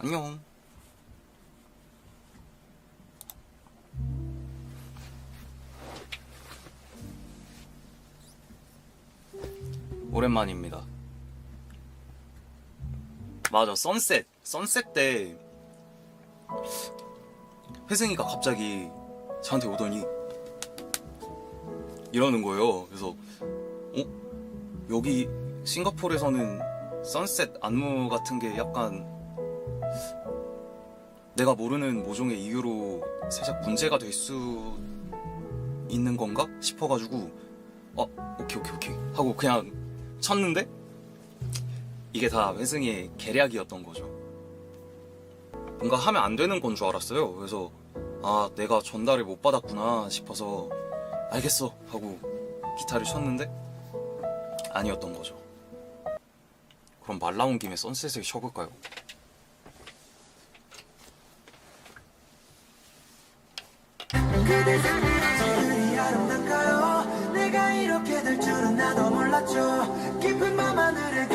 안녕. 오랜만입니다. 맞아, 선셋. 선셋 때 혜승이가 갑자기 저한테 오더니 이러는 거예요. 그래서 어? 여기 싱가포르에서는 선셋 안무 같은 게 약간 내가 모르는 모종의 이유로 살짝 문제가 될 수 있는 건가 싶어가지고 어 오케이 오케이 오케이 하고 그냥 쳤는데 이게 다 회승이의 계략이었던 거죠. 뭔가 하면 안 되는 건 줄 알았어요. 그래서 아 내가 전달을 못 받았구나 싶어서 알겠어 하고 기타를 쳤는데 아니었던 거죠. 그럼 말 나온 김에 선셋을 쳐볼까요? 그대 사랑이 아름답까요? 내가 이렇게 될 줄은 나도 몰랐죠. 깊은 밤 하늘을